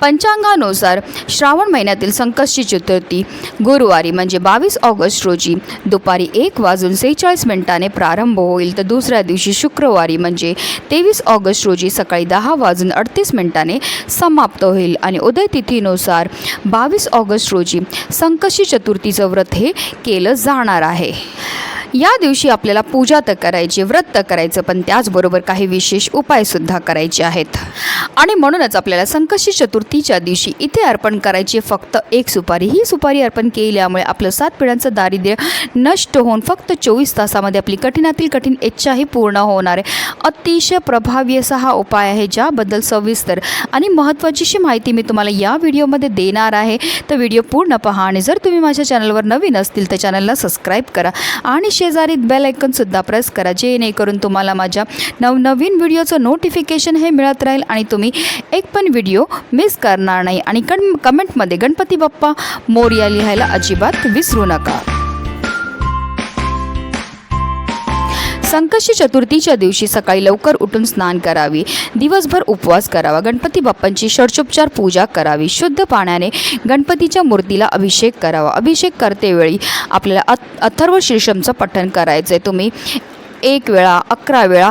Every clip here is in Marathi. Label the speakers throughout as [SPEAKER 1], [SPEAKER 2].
[SPEAKER 1] पंचांगानुसार श्रावण महिन्यातील संकष्टी चतुर्थी गुरुवारी म्हणजे बावीस ऑगस्ट रोजी दुपारी एक वाजून सेहेचाळीस मिनिटाने प्रारंभ होईल. तर दुसऱ्या दिवशी शुक्रवारी म्हणजे तेवीस ऑगस्ट रोजी सकाळी दहा वाजून अडतीस मिनिटाने समाप्त होईल आणि उदय तिथीनुसार बावीस ऑगस्ट रोजी संकष्टी चतुर्थीचं व्रत हे केलं जाणार आहे. या दिवशी आपल्याला पूजा तर करायची व्रत तर करायचं पण त्याचबरोबर काही विशेष उपायसुद्धा करायचे आहेत. आणि म्हणूनच आपल्याला संकष्टी चतुर्थीच्या दिवशी इथे अर्पण करायची फक्त एक सुपारी. ही सुपारी अर्पण केल्यामुळे आपलं सात पिढ्यांचं दारिद्र्य नष्ट होऊन फक्त चोवीस तासामध्ये आपली कठीणातील कठीण इच्छाही पूर्ण होणार आहे. अतिशय प्रभावी असा हा उपाय आहे ज्याबद्दल सविस्तर आणि महत्त्वाचीशी माहिती मी तुम्हाला या व्हिडिओमध्ये देणार आहे. तर व्हिडिओ पूर्ण पहा आणि जर तुम्ही माझ्या चॅनलवर नवीन असतील तर चॅनलला सबस्क्राईब करा आणि शेजारीत बेल ऐकनसुद्धा प्रेस करा जेणेकरून तुम्हाला माझ्या नवनवीन व्हिडिओचं नोटिफिकेशन हे मिळत राहील आणि तुम्ही एक पण व्हिडिओ मिस करणार नाही. आणि कण कमेंटमध्ये गणपती बाप्पा मोर्या लिहायला अजिबात विसरू नका. संकष्टी चतुर्थीच्या दिवशी सकाळी लवकर उठून स्नान करावी. दिवसभर उपवास करावा. गणपती बाप्पांची षडचोपचार पूजा करावी. शुद्ध पाण्याने गणपतीच्या मूर्तीला अभिषेक करावा. अभिषेक करतेवेळी आपल्याला अथ अथर्व शीर्षमचं पठण करायचं आहे तुम्ही एक वेळा अकरा वेळा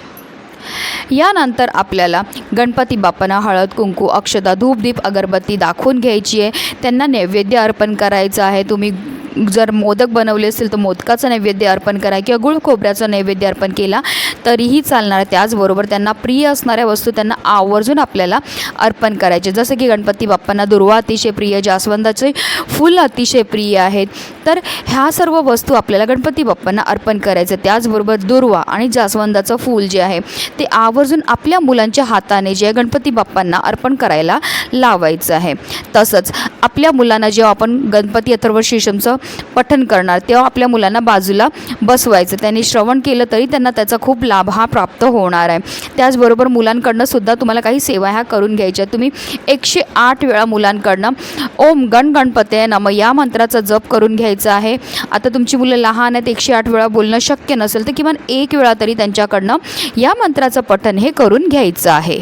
[SPEAKER 1] यानंतर आपल्याला गणपती बाप्पांना हळद कुंकू अक्षदा धूपदीप अगरबत्ती दाखवून घ्यायची आहे. त्यांना नैवेद्य अर्पण करायचं आहे. तुम्ही जर मोदक बनवले असेल तर मोदकाचं नैवेद्य अर्पण करा किंवा गुळ खोबऱ्याचं नैवेद्य अर्पण केला तरीही चालणार त्याचबरोबर त्यांना प्रिय असणाऱ्या वस्तू त्यांना आवर्जून आपल्याला अर्पण करायचे. जसं की गणपती बाप्पांना दुर्वा अतिशय प्रिय जास्वंदाचे फुल अतिशय प्रिय आहेत. तर ह्या सर्व वस्तू आपल्याला गणपती बाप्पांना अर्पण करायचं. त्याचबरोबर दुर्वा आणि जास्वंदाचं फूल जे आहे ते आवर्जून आपल्या मुलांच्या हाताने जे गणपती बाप्पांना अर्पण करायला लावायचं आहे. तसंच आपल्या मुलांना जेव्हा आपण गणपती अथर्व शीशमचं पठन करणार. तेव्हा आपल्या मुलांना बाजूला बसवायचं. त्यांनी श्रवण केलं तरी त्यांना त्याचा खूप लाभ हा प्राप्त होणार आहे. त्याचबरोबर मुलांकडनं सुद्धा तुम्हाला काही सेवा ह्या करून घ्यायच्या. तुम्ही एकशे आठ वेळा मुलांकडनं ओम गण गणपते नम या मंत्राचा जप करून घ्यायचा आहे. आता तुमची मुलं लहान आहेत एकशे आठ वेळा बोलणं शक्य नसेल तर किमान एक वेळा तरी त्यांच्याकडनं या मंत्राचं पठन हे करून घ्यायचं आहे.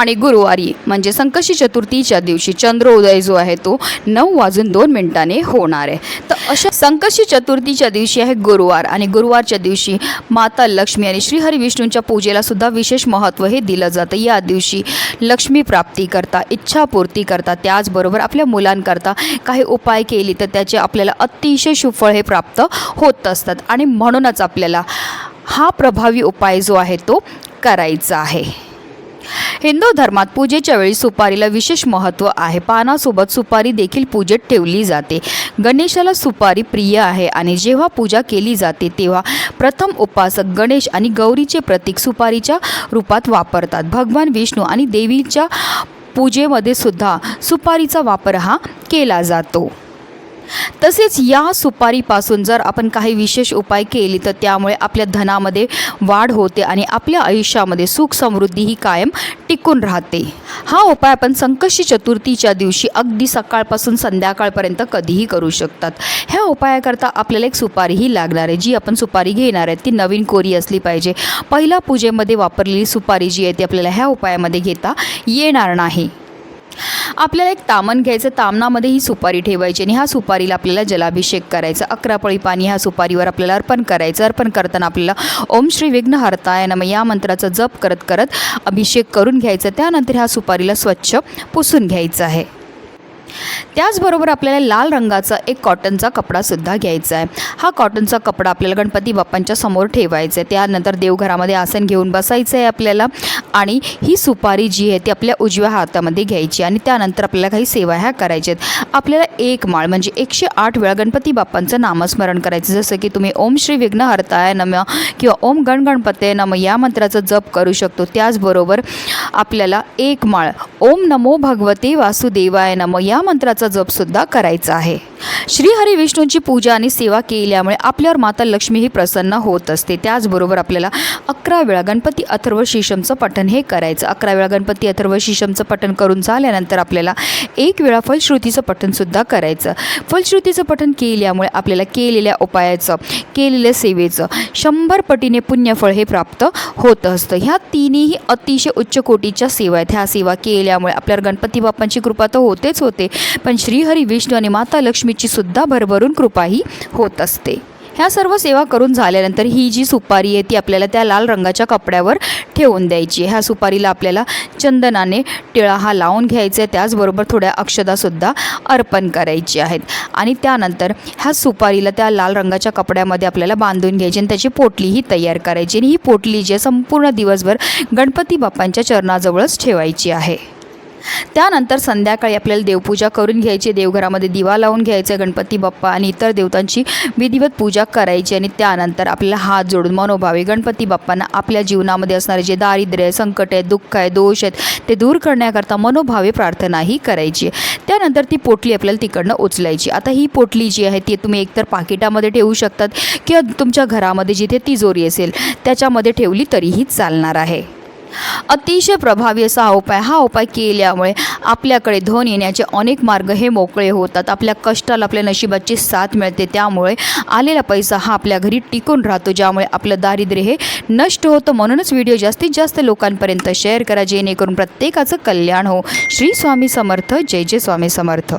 [SPEAKER 1] आणि गुरुवारी म्हणजे संकष्टी चतुर्थीच्या दिवशी चंद्रोदय जो आहे तो नऊ वाजून दोन मिनिटाने होणार आहे. तर अशा संकष्टी चतुर्थीच्या दिवशी आहे गुरुवार आणि गुरुवारच्या दिवशी माता लक्ष्मी आणि श्रीहरी विष्णूंच्या पूजेला सुद्धा विशेष महत्त्व हे दिलं जातं. या दिवशी लक्ष्मी प्राप्ती करता इच्छापूर्ती करता त्याचबरोबर आपल्या मुलांकरता काही उपाय केली तर त्याचे आपल्याला अतिशय सुफळ हे प्राप्त होत असतात. आणि म्हणूनच आपल्याला हा प्रभावी उपाय जो आहे तो करायचा आहे. हिंदू धर्मात पूजेच्या वेळी सुपारीला विशेष महत्त्व आहे. पानासोबत सुपारी देखील पूजेत ठेवली जाते. गणेशाला सुपारी प्रिय आहे आणि जेव्हा पूजा केली जाते तेव्हा प्रथम उपासक गणेश आणि गौरीचे प्रतीक सुपारीच्या रूपात वापरतात. भगवान विष्णू आणि देवीच्या पूजेमध्ये सुद्धा सुपारीचा वापर हा केला जातो. तसेच या सुपारीपासून जर आपण काही विशेष उपाय केले तर त्यामुळे आपल्या धनामध्ये वाढ होते आणि आपल्या आयुष्यामध्ये सुख समृद्धी ही कायम टिकून राहते. हा उपाय आपण संकष्टी चतुर्थीच्या दिवशी अगदी सकाळपासून संध्याकाळपर्यंत कधीही करू शकतात. ह्या उपायाकरता आपल्याला एक सुपारीही लागणार आहे. जी आपण सुपारी घेणार आहे ती नवीन कोरी असली पाहिजे. पहिल्या पूजेमध्ये वापरलेली सुपारी जी आहे ती आपल्याला ह्या उपायामध्ये घेता येणार नाही. आपल्याला एक तामण घ्यायचं तामणामध्ये ही सुपारी ठेवायची आणि ह्या सुपारीला आपल्याला जलाभिषेक करायचा. अकरा पळी पाणी ह्या सुपारीवर आपल्याला अर्पण करायचं. अर्पण करताना आपल्याला ओम श्री विघ्न हरताय नम या मंत्राचा जप करत करत अभिषेक करून घ्यायचा. त्यानंतर ह्या सुपारीला स्वच्छ पुसून घ्यायचं आहे. त्याचबरोबर आपल्याला लाल रंगाचा एक कॉटनचा कपडासुद्धा घ्यायचा आहे. हा कॉटनचा कपडा आपल्याला गणपती बाप्पांच्या समोर ठेवायचा आहे. त्यानंतर देवघरामध्ये आसन घेऊन बसायचं आहे आपल्याला आणि ही सुपारी जी आहे ती आपल्या उजव्या हातामध्ये घ्यायची आणि त्यानंतर आपल्याला काही सेवा ह्या करायच्या आहेत. आपल्याला एक माळ म्हणजे एकशे आठ वेळा गणपती बाप्पांचं नामस्मरण करायचं जसं की तुम्ही ओम श्री विघ्नहर्ताय नम किंवा ओम गण गणपते नम या मंत्राचा जप करू शकतो. त्याचबरोबर आपल्याला एक माळ ओम नमो भगवते वासुदेवाय नम. या मंत्राचा जपसुद्धा करायचा आहे. श्रीहरी विष्णूंची पूजा आणि सेवा केल्यामुळे आपल्यावर माता लक्ष्मी ही प्रसन्न होत असते. त्याचबरोबर आपल्याला अकरा वेळा गणपती अथर्व शीशमचं पठण हे करायचं. अकरा वेळा गणपती अथर्व शीशमचं पठण करून झाल्यानंतर आपल्याला एक वेळा फलश्रुतीचं पठणसुद्धा करायचं. फलश्रुतीचं पठण केल्यामुळे आपल्याला केलेल्या उपायाचं केलेल्या सेवेचं शंभर पटीने पुण्यफळ हे प्राप्त होत असतं. ह्या तिन्ही अतिशय उच्च कोटीच्या सेवा आहेत. ह्या सेवा केल्यामुळे आपल्याला गणपती बाप्पांची कृपा तर होतेच होते. पण श्रीहरी विष्णू आणि माता लक्ष्मीची सुद्धा भरभरून कृपाही होत असते. ह्या सर्व सेवा करून झाल्यानंतर ही जी सुपारी आहे ती आपल्याला त्या लाल रंगाच्या कपड्यावर ठेवून द्यायची ह्या सुपारीला आपल्याला चंदनाने टिळा हा लावून घ्यायचा आहे. त्याचबरोबर थोड्या अक्षदासुद्धा अर्पण करायची आहेत. आणि त्यानंतर ह्या सुपारीला त्या लाल रंगाच्या कपड्यामध्ये आपल्याला बांधून घ्यायची आणि त्याची पोटलीही तयार करायची. आणि ही पोटली जी संपूर्ण दिवसभर गणपती बाप्पांच्या चरणाजवळच ठेवायची आहे. त्यानंतर संध्याकाळी आपल्याला देवपूजा करून घ्यायची देवघरामध्ये दिवा लावून घ्यायचा गणपती बाप्पा आणि इतर देवतांची विधिवत पूजा करायची आणि त्यानंतर आपल्याला हात जोडून मनोभावे गणपती बाप्पांना आपल्या जीवनामध्ये असणारे जे दारिद्र्य आहे संकट आहे दुःख आहे दोष आहेत ते दूर करण्याकरता मनोभावे प्रार्थनाही करायची. त्यानंतर ती पोटली आपल्याला तिकडनं उचलायची. आता ही पोटली जी आहे ती तुम्ही एकतर पाकिटामध्ये ठेवू शकतात किंवा तुमच्या घरामध्ये जिथे तिजोरी असेल त्याच्यामध्ये ठेवली तरीही चालणार आहे. अतिशय प्रभावी असा हा उपाय हा उपाय केल्यामुळे आपल्याकडे धन येण्याचे अनेक मार्ग हे मोकळे होतात. आपल्या कष्टाला आपल्या नशिबाची साथ मिळते. त्यामुळे आलेला पैसा हा आपल्या घरी टिकून राहतो ज्यामुळे आपलं दारिद्र्य हे नष्ट होतं. म्हणूनच व्हिडिओ जास्तीत जास्त लोकांपर्यंत शेअर करा जेणेकरून प्रत्येकाचं कल्याण हो. श्री स्वामी समर्थ. जय जय स्वामी समर्थ.